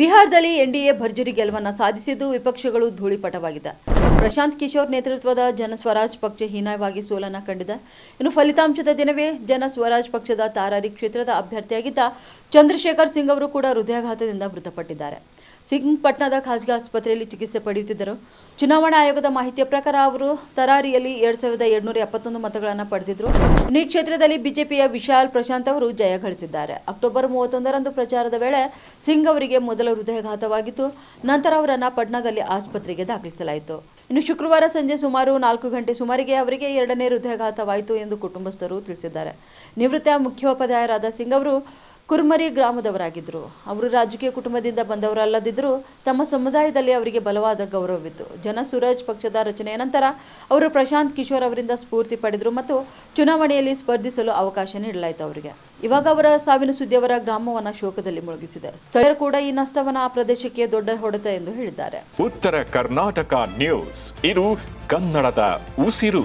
ಬಿಹಾರದಲ್ಲಿ ಎನ್ಡಿಎ ಭರ್ಜರಿ ಗೆಲುವನ್ನು ಸಾಧಿಸಿದ್ದು ವಿಪಕ್ಷಗಳು ಧೂಳಿಪಟವಾಗಿದೆ ಪ್ರಶಾಂತ್ ಕಿಶೋರ್ ನೇತೃತ್ವದ ಜನಸ್ವರಾಜ್ ಪಕ್ಷ ಹೀನಾಯವಾಗಿ ಸೋಲನ್ನು ಕಂಡಿದೆ. ಇನ್ನು ಫಲಿತಾಂಶದ ದಿನವೇ ಜನಸ್ವರಾಜ್ ಪಕ್ಷದ ತಾರಾರಿ ಕ್ಷೇತ್ರದ ಅಭ್ಯರ್ಥಿಯಾಗಿದ್ದ ಚಂದ್ರಶೇಖರ್ ಸಿಂಗ್ ಅವರು ಕೂಡ ಹೃದಯಾಘಾತದಿಂದ ಮೃತಪಟ್ಟಿದ್ದಾರೆ. ಸಿಂಗ್ ಪಟ್ನಾದ ಖಾಸಗಿ ಆಸ್ಪತ್ರೆಯಲ್ಲಿ ಚಿಕಿತ್ಸೆ ಪಡೆಯುತ್ತಿದ್ದರು. ಚುನಾವಣಾ ಆಯೋಗದ ಮಾಹಿತಿಯ ಪ್ರಕಾರ ಅವರು ತರಾರಿಯಲ್ಲಿ ಎರಡ್ ಸಾವಿರದ ಏಳ್ನೂರ ಎಪ್ಪತ್ತೊಂದು ಮತಗಳನ್ನು ಪಡೆದಿದ್ದರು ಈ ಕ್ಷೇತ್ರದಲ್ಲಿ ಬಿಜೆಪಿಯ ವಿಶಾಲ್ ಪ್ರಶಾಂತ್ ಅವರು ಜಯ ಗಳಿಸಿದ್ದಾರೆ. ಅಕ್ಟೋಬರ್ ಮೂವತ್ತೊಂದರಂದು ಪ್ರಚಾರದ ವೇಳೆ ಸಿಂಗ್ ಅವರಿಗೆ ಮೊದಲ ಹೃದಯಾಘಾತವಾಗಿತ್ತು. ನಂತರ ಅವರನ್ನು ಪಟ್ನಾದಲ್ಲಿ ಆಸ್ಪತ್ರೆಗೆ ದಾಖಲಿಸಲಾಯಿತು. ಇನ್ನು ಶುಕ್ರವಾರ ಸಂಜೆ ಸುಮಾರು ನಾಲ್ಕು ಗಂಟೆ ಸುಮಾರಿಗೆ ಅವರಿಗೆ ಎರಡನೇ ಹೃದಯಾಘಾತವಾಯಿತು ಎಂದು ಕುಟುಂಬಸ್ಥರು ತಿಳಿಸಿದ್ದಾರೆ. ನಿವೃತ್ತ ಮುಖ್ಯೋಪಾಧ್ಯಾಯರಾದ ಸಿಂಗ್ ಅವರು ಕುರ್ಮರಿ ಗ್ರಾಮದವರಾಗಿದ್ದರು ಅವರು ರಾಜಕೀಯ ಕುಟುಂಬದಿಂದ ಬಂದವರಲ್ಲದಿದ್ದರೂ ತಮ್ಮ ಸಮುದಾಯದಲ್ಲಿ ಅವರಿಗೆ ಬಲವಾದ ಗೌರವವಿತ್ತು. ಜನ ಸುರಾಜ್ ಪಕ್ಷದ ರಚನೆಯ ನಂತರ ಅವರು ಪ್ರಶಾಂತ್ ಕಿಶೋರ್ ಅವರಿಂದ ಸ್ಫೂರ್ತಿ ಪಡೆದರು ಮತ್ತು ಚುನಾವಣೆಯಲ್ಲಿ ಸ್ಪರ್ಧಿಸಲು ಅವಕಾಶ ನೀಡಲಾಯಿತು ಅವರಿಗೆ. ಇವಾಗ ಅವರ ಸಾವಿನ ಸುದ್ದಿ ಅವರ ಗ್ರಾಮವನ್ನು ಶೋಕದಲ್ಲಿ ಮುಳುಗಿಸಿದೆ. ಸ್ಥಳೀಯರು ಕೂಡ ಈ ನಷ್ಟವನ್ನು ಆ ಪ್ರದೇಶಕ್ಕೆ ದೊಡ್ಡ ಹೊಡೆತ ಎಂದು ಹೇಳಿದ್ದಾರೆ. ಉತ್ತರ ಕರ್ನಾಟಕ ನ್ಯೂಸ್. ಇದು ಕನ್ನಡದ ಉಸಿರು.